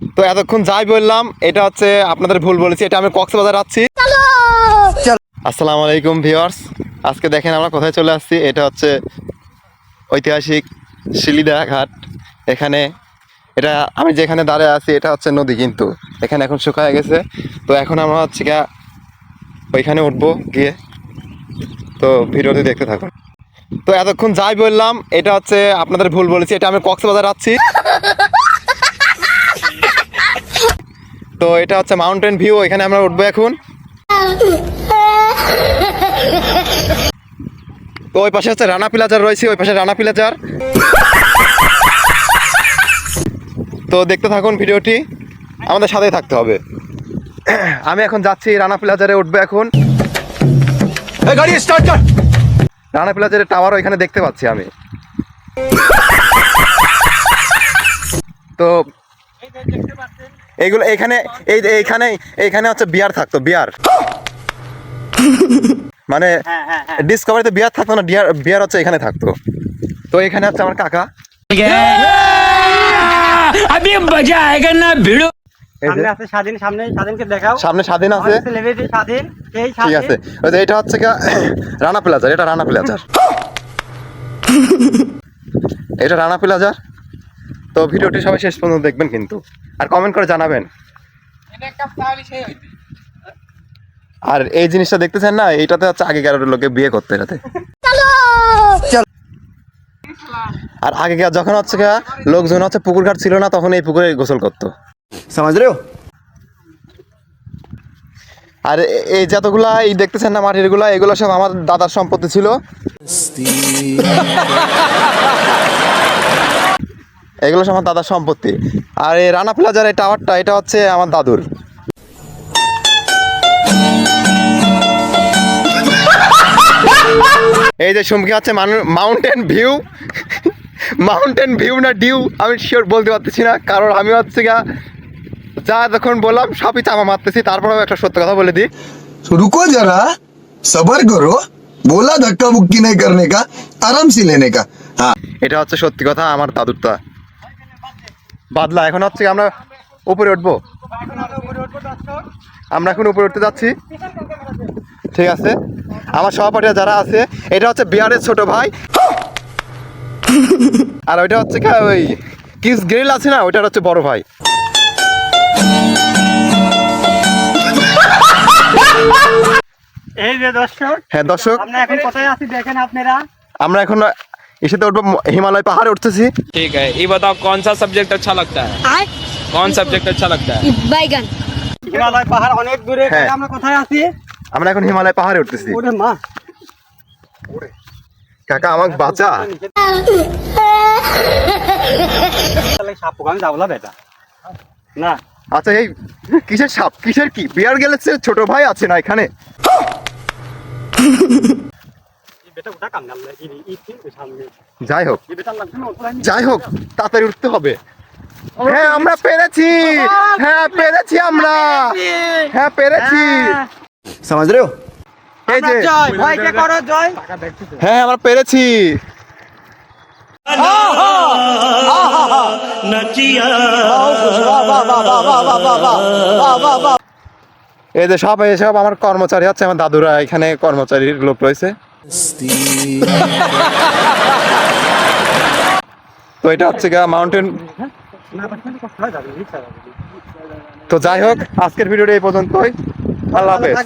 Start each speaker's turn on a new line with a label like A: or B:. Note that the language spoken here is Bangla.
A: তো এতক্ষণ যাই বললাম এটা হচ্ছে আপনাদের ভুল বলেছি এটা আমি কক্সবাজার যাচ্ছি আসসালামু আলাইকুম ভিউয়ার্স আজকে দেখেন আমরা কোথায় চলে আসছি এটা হচ্ছে ঐতিহাসিক শিলিদা ঘাট এখানে এটা আমি যেখানে দাঁড়িয়ে আছি এটা হচ্ছে নদী কিন্তু এখানে এখন শুকায় গেছে। তো এখন আমরা হচ্ছে গিয়া ওইখানে উঠবো গিয়ে। তো ভিডিওটি দেখতে থাকুন। তো এতক্ষণ যাই বললাম এটা হচ্ছে আপনাদের ভুল বলেছি এটা আমি কক্সবাজার যাচ্ছি তো এটা হচ্ছে মাউন্টেন ভিউ এখানে আমরা উঠবো এখন। তো ওই পাশে হচ্ছে রানা প্লাজার রয়েছে, ওই পাশে রানা প্লাজার। তো দেখতে থাকুন ভিডিওটি, আমাদের সাথেই থাকতে হবে। আমি এখন যাচ্ছি রানা প্লাজারে, উঠবো এখন।
B: গাড়ি
A: রানা প্লাজারের টাওয়ার ওইখানে দেখতে পাচ্ছি আমি। তো এইগুলো এখানে এই এইখানে এইখানে হচ্ছে বিয়ার থাকতো বিয়ার। মানে ডিসকভারিতে বিয়ার থাকতো না বিয়ার বিয়ার হচ্ছে এখানে থাকতো। তো এখানে হচ্ছে আমার কাকা।
C: আমি মজা
A: আয়েগা না
D: সামনে স্বাধীন দেখাও।
A: সামনে স্বাধীন আছে। ঠিক আছে। এটা হচ্ছে রানা প্লাজার এটা রানা প্লাজার। এটা রানা প্লাজার। তো ভিডিওটি সবাই শেষ পর্যন্ত দেখবেন কিন্তু। আর কমেন্ট করে জানাবেন। আর এই জিনিসটা দেখতেছেন না এইটাতে হচ্ছে আগেকার লোকে বিয়ে করতে এটাতে আর আগেকার যখন হচ্ছে লোকজন হচ্ছে পুকুর ঘাট ছিল না তখন এই পুকুরে গোসল করতো। আর এই যতগুলা এই দেখতেছেন না মাটিরগুলা এগুলো সব আমার দাদার সম্পত্তি ছিল। এগুলো আমার দাদার সম্পত্তি। আর এই রানা প্লাজার এই টাওয়ারটা এটা হচ্ছে আমার দাদুর। এই যে সুমকি হচ্ছে মাউন্টেন ভিউ মাউন্টেন ভিউ না ডিউ আমি শিওর বলতে পারতেছি না। কারণ আমি হচ্ছে গা যা যখন বললাম সবই চামা মারতেছি। তারপরেও একটা সত্য কথা বলে দিই।
E: রুকো যারা সবার করো। বলা ধাক্কা মুক্তি নেই করনে কা আরামসে লেনে কা। হ্যাঁ।
A: এটা হচ্ছে সত্যি কথা আমার দাদুরটা। বাদলা এখন হচ্ছে আমরা উপরে উঠবো। আমরা এখন উপরে উঠতে যাচ্ছি। ঠিক আছে? আমার সহপাঠীরা যারা আছে এটা হচ্ছে বিহারের ছোট ভাই। আর ওইটা হচ্ছে কি ওই কিস গ্রিল আছে না ওইটার হচ্ছে বড় ভাই।
D: এই যে দর্শক
A: হ্যাঁ দর্শক।
D: আমরা এখন কোথায় আছি দেখেন আপনারা।
A: আমরা এখন এসেতে উঠবো হিমালয় পাহাড়ে উঠতেছি
F: ठीक है ये बताओ कौन सा सब्जेक्ट अच्छा लगता है कौन सब्जेक्ट अच्छा लगता है
G: बैगन
D: হিমালয় পাহাড় অনেক দূরে
A: হ্যাঁ।
D: আমরা কোথায় আছি
A: আমরা এখন হিমালয় পাহাড়ে উঠতেছি
D: ওরে মা
A: কাকা আমাকে বাঁচা
D: তাহলে সাপ পোকা আমি যাবো না বেটা না
A: আচ্ছা এই কিসের সাপ কিসের কি বিয়ার গেলেছে ছোট ভাই আছে না এখানে যাই হোক। যাই হোক তাড়াতাড়ি উঠতে হবে। হ্যাঁ, হ্যাঁ আমরা পেরেছি। হ্যাঁ পেরেছি আমরা। হ্যাঁ পেরেছি।
D: সমাজ রে
A: হ্যাঁ আমরা পেরেছি। এই যে সব এসব আমার কর্মচারী হচ্ছে আমার দাদুরা এখানে কর্মচারীর লোক রয়েছে। তো এটা হচ্ছে গা মাউন্টেন তো যাই হোক আজকের ভিডিওটা এই পর্যন্তই। আল্লাহ হাফেজ।